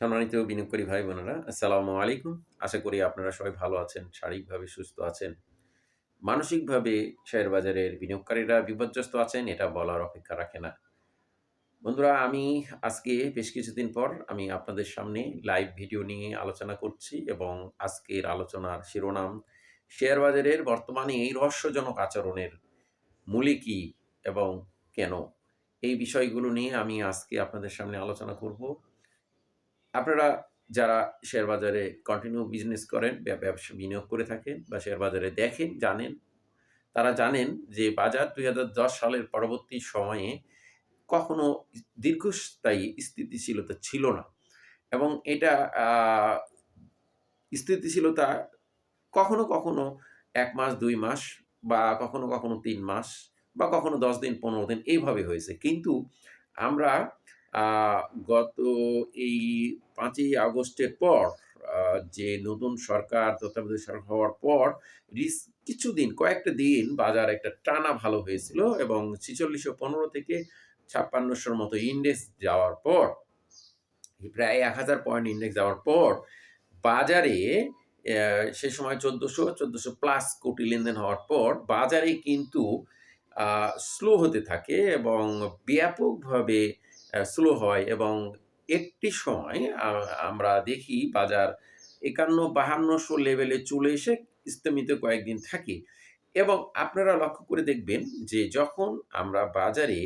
সম্মানিত বিনিয়োগকারী ভাই বোনেরা, আসসালামু আলাইকুম। আশা করি আপনারা সবাই ভালো আছেন, শারীরিকভাবে সুস্থ আছেন। মানসিকভাবে শেয়ার বাজারের বিনিয়োগকারীরা বিপর্যস্ত আছেন, এটা বলার অপেক্ষা রাখে না। বন্ধুরা, আমি আজকে বেশ কিছুদিন পর আমি আপনাদের সামনে লাইভ ভিডিও নিয়ে আলোচনা করছি এবং আজকের আলোচনার শিরোনাম শেয়ার বাজারের বর্তমানে এই রহস্যজনক আচরণের মূলে কি এবং কেন? এই বিষয়গুলো নিয়ে আমি আজকে আপনাদের সামনে আলোচনা করব। আপনারা যারা শেয়ার বাজারে কন্টিনিউ বিজনেস করেন, ব্য- ব্যবসা বিনিয়োগ করে থাকেন বা শেয়ার বাজারে দেখেন, জানেন, তারা জানেন যে বাজার দু হাজার দশ সালের পরবর্তী সময়ে কখনো দীর্ঘস্থায়ী স্থিতিশীলতা ছিল না এবং এটা স্থিতিশীলতা কখনো কখনো এক মাস, দুই মাস বা কখনো কখনো তিন মাস বা কখনো দশ দিন, পনেরো দিন এইভাবে হয়েছে। কিন্তু আমরা গত এই পাঁচই আগস্টের পর যে নতুন সরকার তত্ত্বাবধায়ক সরকার হওয়ার পর কিছুদিন, কয়েকটা দিন বাজার একটা টানা ভালো হয়েছিল এবং ছিচল্লিশশো পনেরো থেকে ছাপ্পান্নশোর মতো ইন্ডেক্স যাওয়ার পর, প্রায় এক হাজার পয়েন্ট ইন্ডেক্স যাওয়ার পর, বাজারে সে সময় চোদ্দোশো চোদ্দোশো প্লাস কোটি লেনদেন হওয়ার পর, বাজারে কিন্তু স্লো হতে থাকে এবং ব্যাপকভাবে স্লো হয় এবং একটি সময় আমরা দেখি বাজার একান্ন, বাহান্নশো লেভেলে চলে এসে স্থমিত কয়েকদিন থাকে। এবং আপনারা লক্ষ্য করে দেখবেন যে যখন আমরা বাজারে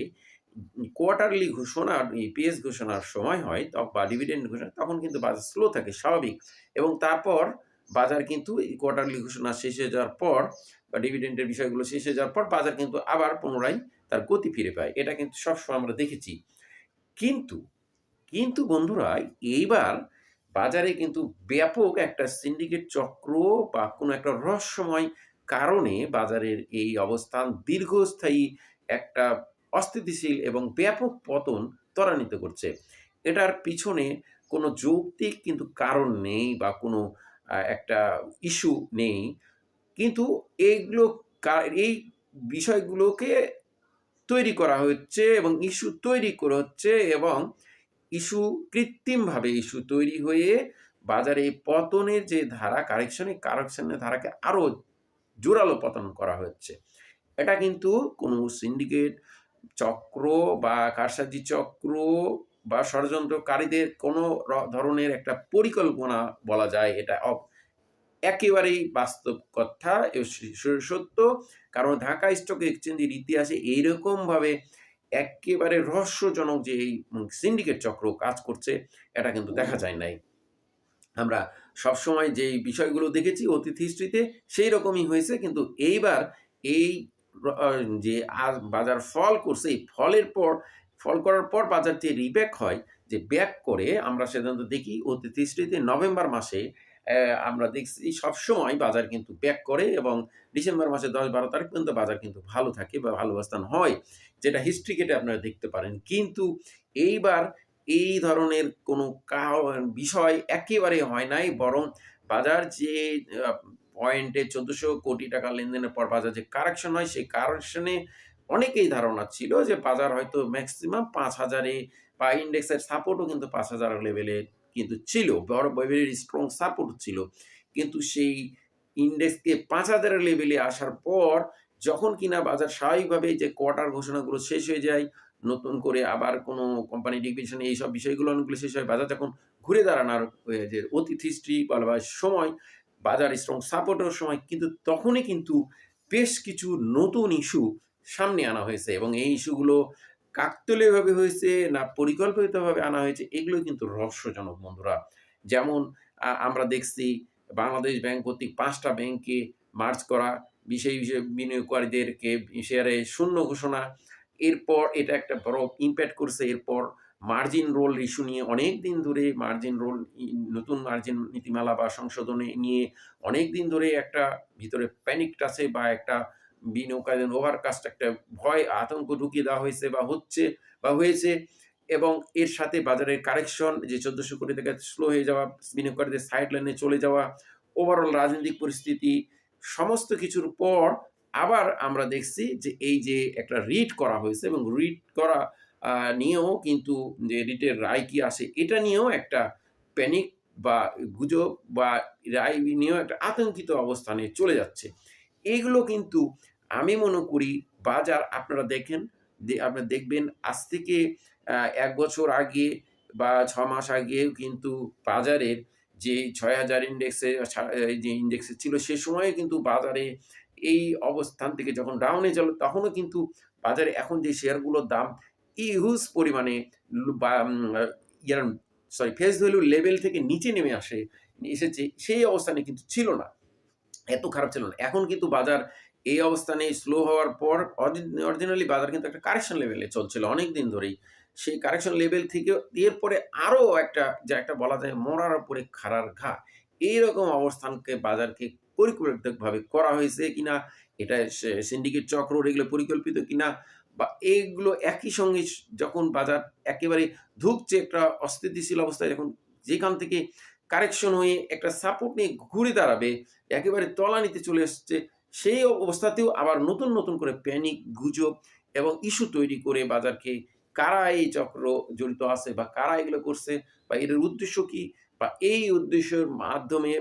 কোয়ার্টারলি ঘোষণা ইপিএস ঘোষণার সময় হয় বা ডিভিডেন্ড ঘোষণা, তখন কিন্তু বাজার স্লো থাকে, স্বাভাবিক। এবং তারপর বাজার কিন্তু কোয়ার্টারলি ঘোষণা শেষ হয়ে যাওয়ার পর বা ডিভিডেন্ডের বিষয়গুলো শেষ হয়ে যাওয়ার পর বাজার কিন্তু আবার পুনরায় তার গতি ফিরে পায়। এটা কিন্তু সবসময় আমরা দেখেছি। কিন্তু কিন্তু বন্ধুরা, এইবার বাজারে কিন্তু ব্যাপক একটা সিন্ডিকেট চক্র বা কোনো একটা রহস্যময় কারণে বাজারের এই অবস্থান দীর্ঘস্থায়ী একটা অস্থিতিশীল এবং ব্যাপক পতন ত্বরান্বিত করছে। এটার পিছনে কোনো যৌক্তিক কিন্তু কারণ নেই বা কোনো একটা ইস্যু নেই। কিন্তু এইগুলো এই বিষয়গুলোকে তৈরি করা হচ্ছে এবং ইস্যু তৈরি করা হচ্ছে এবং ইস্যু কৃত্রিমভাবে ইস্যু তৈরি হয়ে বাজারে পতনের যে ধারা কারেকশনের কারেকশনের ধারাকে আরও জোরালো পতন করা হচ্ছে। এটা কিন্তু কোনো সিন্ডিকেট চক্র বা কারসাজি চক্র বা ষড়যন্ত্রকারীদের কোনো ধরনের একটা পরিকল্পনা বলা যায়। এটা একেবারেই বাস্তব কথা সত্য। কারণ ঢাকা স্টক এক্সচেঞ্জের ইতিহাসে এইরকমভাবে একেবারে রহস্যজনক যে এই সিন্ডিকেট চক্র কাজ করছে, এটা কিন্তু দেখা যায় নাই। আমরা সবসময় যে বিষয়গুলো দেখেছি অতীত হিস্ট্রিতে সেই রকমই হয়েছে, কিন্তু এইবার এই যে আজ বাজার ফল করছে, এই ফলের পর, ফল করার পর বাজার যে রিব্যাক হয়, যে ব্যাক করে, আমরা সাধারণত দেখি অতীত হিস্ট্রিতে নভেম্বর মাসে আমরা দেখছি সবসময় বাজার কিন্তু ব্যাক করে এবং ডিসেম্বর মাসে দশ বারো তারিখ পর্যন্ত বাজার কিন্তু ভালো থাকে বা ভালো অবস্থান হয়, যেটা হিস্ট্রি কেটে আপনারা দেখতে পারেন। কিন্তু এইবার এই ধরনের কোনো বিষয় একেবারে হয় নাই, বরং বাজার যে পয়েন্টে চোদ্দোশো কোটি টাকা লেনদেনের পর বাজার যে কারেকশন হয়, সেই কারেকশনে অনেকেই ধারণা ছিল যে বাজার হয়তো ম্যাক্সিমাম পাঁচ হাজারে বা ইন্ডেক্সের সাপোর্টও কিন্তু পাঁচ হাজার লেভেলে কিন্তু ছিল, বড় ভেরি স্ট্রং সাপোর্ট ছিল। কিন্তু সেই ইন্ডেক্সকে পাঁচ হাজারের লেভেলে আসার পর, যখন কিনা বাজার স্বাভাবিকভাবে যে কোয়ার্টার ঘোষণাগুলো শেষ হয়ে যায়, নতুন করে আবার কোনো কোম্পানি ডিভিশন এইসব বিষয়গুলো অনেকগুলো শেষ হয়, বাজার যখন ঘুরে দাঁড়ানোর যে অতীত হিস্ট্রি বা সময়, বাজার স্ট্রং সাপোর্টের সময়, কিন্তু তখনই কিন্তু বেশ কিছু নতুন ইস্যু সামনে আনা হয়েছে। এবং এই ইস্যুগুলো কাকতলীয়ভাবে হয়েছে না পরিকল্পিতভাবে আনা হয়েছে, এগুলো কিন্তু রহস্যজনক বন্ধুরা। যেমন আমরা দেখছি বাংলাদেশ ব্যাংক কর্তৃক পাঁচটা ব্যাংকে মার্চ করা বিশেষ বিশেষ বিনিয়োগকারীদেরকে শেয়ারে শূন্য ঘোষণা, এরপর এটা একটা বড় ইম্প্যাক্ট করছে, এরপর মার্জিন রোল ইস্যু নিয়ে অনেক দিন ধরে মার্জিন রোল নতুন মার্জিন নীতিমালা বা সংশোধনে নিয়ে অনেক দিন ধরে একটা ভিতরে প্যানিক আছে বা একটা বিনিয়োগকারীদের ওভারকাস্ট একটা ভয়, আতঙ্ক ঢুকিয়ে দেওয়া হয়েছে বা হচ্ছে বা হয়েছে এবং এর সাথে বাজারের কারেকশন, যে চোদ্দোশো কোটি থেকে স্লো হয়ে যাওয়া বিনিয়োগকারীদের সাইড লাইনে চলে যাওয়া ওভারঅল রাজনৈতিক পরিস্থিতি, সমস্ত কিছুর পর আবার আমরা দেখছি যে এই যে একটা রিট করা হয়েছে এবং রিট করা নিয়েও কিন্তু যে রিটের রায় কি আসে এটা নিয়েও একটা প্যানিক বা গুজব বা রায় নিয়েও একটা আতঙ্কিত অবস্থানে চলে যাচ্ছে। এইগুলো কিন্তু আমি মনে করি বাজার আপনারা দেখেন আপনারা দেখবেন আজ থেকে এক বছর আগে বা ছ মাস আগেও কিন্তু বাজারের যে ছয় হাজার ইন্ডেক্সে যে ইন্ডেক্সে ছিল সে সময়ে কিন্তু বাজারে এই অবস্থান থেকে যখন ডাউনে চলো, তখনও কিন্তু বাজারে এখন যে শেয়ারগুলোর দাম ইহুজ পরিমাণে সরি ফেস ভ্যালু লেভেল থেকে নিচে নেমে আসে, এসেছে, সেই অবস্থানে কিন্তু ছিল না, এত খারাপ ছিল না। এখন কিন্তু বাজার এই অবস্থানে স্লো হওয়ার পর অরিজিনালি বাজার কিন্তু একটা কারেকশন লেভেলে চলছিল অনেক দিন ধরেই। সেই কারেকশন লেভেল থেকে এরপরে আরও একটা, যা একটা বলা যায় মরার উপরে খাড়ার ঘা। এইরকম অবস্থানকে বাজারকে পরিকল্পিতভাবে করা হয়েছে কিনা, এটা সিন্ডিকেট চক্র এগুলো পরিকল্পিত কিনা, বা এইগুলো একই সঙ্গে যখন বাজার একেবারে ধুকছে একটা অস্থিতিশীল অবস্থায়, যখন যেখান থেকে কারেকশন হয়ে একটা সাপোর্ট নিয়ে ঘুরে দাঁড়াবে, একেবারে তলানিতে চলে এসছে সেই অবস্থাতেও আবার নতুন নতুন করে প্যানিক গুজব এবং ইস্যু তৈরি করে বাজারকে কারা এই চক্র জড়িত আছে বা কারা এগুলো করছে বা এর উদ্দেশ্য কি বা এই উদ্দেশ্যের মাধ্যমে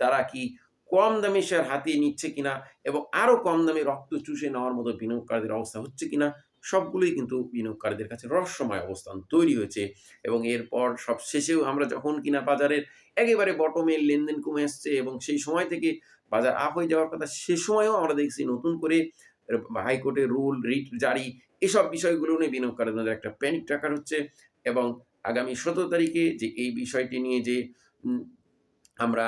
তারা কি কম দামে শেয়ার হাতিয়ে নিচ্ছে কিনা এবং আরও কম দামে রক্ত চুষে নেওয়ার মতো বিনিয়োগকারীদের অবস্থা হচ্ছে কিনা সবগুলোই কিন্তু বিনিয়োগকারীদের কাছে রহস্যময় অবস্থান তৈরি হয়েছে এবং এরপর সব শেষেও আমরা যখন কিনা বাজারের একেবারে বটমে লেনদেন কমে আসছে এবং সেই সময় থেকে বাজার আপ হয়ে যাওয়ার কথা, সে সময়ও আমরা দেখছি নতুন করে হাইকোর্টের রুল, রিট, জারি, এসব বিষয়গুলো নিয়ে বিনিয়োগকারীদের একটা প্যানিক টাকার হচ্ছে এবং আগামী সতেরো তারিখে যে এই বিষয়টি নিয়ে যে আমরা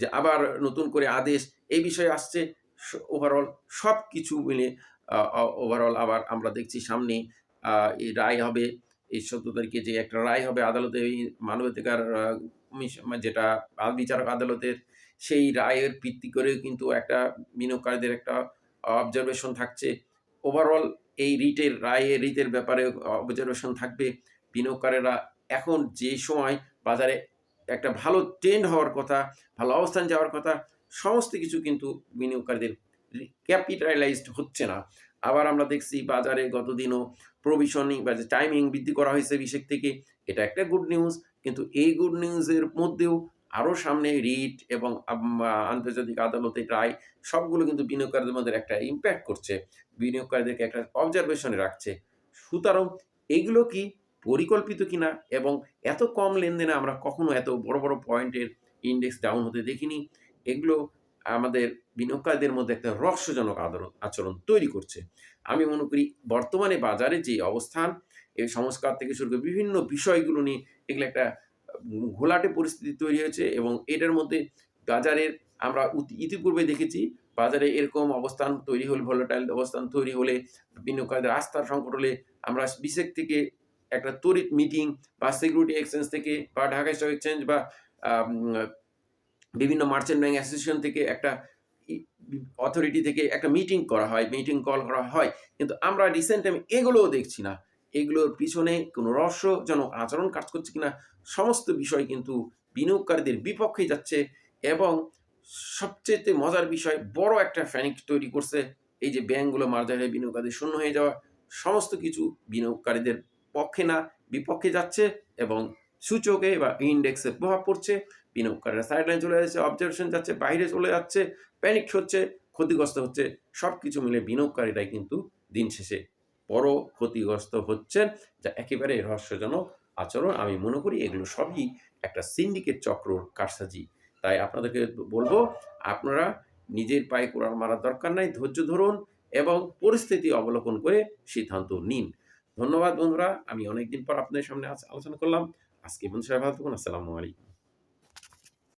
যে আবার নতুন করে আদেশ, এই বিষয়ে আসছে ওভারঅল সব কিছু মিলে ওভারঅল আবার আমরা দেখছি সামনে এই রায় হবে, এই সতেরো তারিখে যে একটা রায় হবে আদালতে, এই মানবাধিকার মানে যেটা বিচারক আদালতের সেই রায়ের ভিত্তি করে কিন্তু একটা বিনিয়োগকারীদের একটা অবজারভেশন থাকছে। ওভারঅল এই রিটের রায়ে রিটের ব্যাপারে অবজারভেশন থাকবে। বিনিয়োগকারীরা এখন যে সময় বাজারে একটা ভালো ট্রেন্ড হওয়ার কথা, ভালো অবস্থান যাওয়ার কথা, সমস্ত কিছু কিন্তু বিনিয়োগকারীদের ক্যাপিটালাইজড হচ্ছে না। আবার আমরা দেখছি বাজারে গতদিনও প্রভিশনিং বা যে টাইমিং বৃদ্ধি করা হয়েছে বিশেষ থেকে, এটা একটা গুড নিউজ কিন্তু এই গুড নিউজের মধ্যেও আরও সামনে রিট এবং আন্তর্জাতিক আদালতের রায় সবগুলো কিন্তু বিনিয়োগকারীদের মধ্যে একটা ইম্প্যাক্ট করছে। বিনিয়োগকারীদেরকে একটা অবজারভেশনে রাখছে। সুতরাং এগুলো কি পরিকল্পিত কিনা এবং এত কম লেনদেনে আমরা কখনো এত বড় বড় পয়েন্টের ইন্ডেক্স ডাউন হতে দেখিনি। এগুলো আমাদের বিনিয়োগকারীদের মধ্যে একটা রহস্যজনক আদরণ আচরণ তৈরি করছে। আমি মনে করি বর্তমানে বাজারে যে অবস্থান, এই সংস্কার থেকে শুরু করে বিভিন্ন বিষয়গুলো নিয়ে এগুলো একটা ঘোলাটে পরিস্থিতি তৈরি হয়েছে এবং এটার মধ্যে বাজারের আমরা ইতিপূর্বে দেখেছি বাজারে এরকম অবস্থান তৈরি হলে ভোলাটাইল অবস্থান তৈরি হলে বিনিয়োগকারীদের আস্থার সংকট হলে আমরা বিসেক থেকে একটা তড়িৎ মিটিং বা সিকিউরিটি এক্সচেঞ্জ থেকে বা ঢাকা স্টক এক্সচেঞ্জ বা বিভিন্ন মার্চেন্ট ব্যাংক অ্যাসোসিয়েশন থেকে একটা অথরিটি থেকে একটা মিটিং করা হয় মিটিং কল করা হয়। কিন্তু আমরা রিসেন্ট টাইম এগুলোও দেখছি না। এগুলোর পিছনে কোনো রহস্যজনক আচরণ কাজ করছে কিনা, সমস্ত বিষয় কিন্তু বিনিয়োগকারীদের বিপক্ষে যাচ্ছে এবং সবচেয়ে মজার বিষয়, বড় একটা ফ্যানিক তৈরি করছে। এই যে ব্যাংকগুলো মার্জার হয়ে বিনিয়োগকারীদের শূন্য হয়ে যাওয়া, সমস্ত কিছু বিনিয়োগকারীদের পক্ষে না, বিপক্ষে যাচ্ছে এবং সূচকে বা ইন্ডেক্সে প্রভাব পড়ছে। বিনিয়োগকারীরা সাইডলাইন চলে যাচ্ছে অবজারভেশন যাচ্ছে, বাইরে চলে যাচ্ছে প্যানিক হচ্ছে, ক্ষতিগ্রস্ত হচ্ছে সব কিছু মিলে বিনিয়োগকারীরাই কিন্তু দিন শেষে বড় ক্ষতিগ্রস্ত হচ্ছেন, যা একেবারে রহস্যজনক আচরণ। আমি মনে করি এগুলো সবই একটা সিন্ডিকেট চক্রর কারসাজি। তাই আপনাদেরকে বলব, আপনারা নিজের পায়ে কোরআন মারার দরকার নাই, ধৈর্য ধরুন এবং পরিস্থিতি অবলোকন করে সিদ্ধান্ত নিন। ধন্যবাদ বন্ধুরা, আমি অনেকদিন পর আপনাদের সামনে আলোচনা করলাম। আজকে বন্ধু সবাই ভালো থাকুন, আসসালামু আলাইকুম।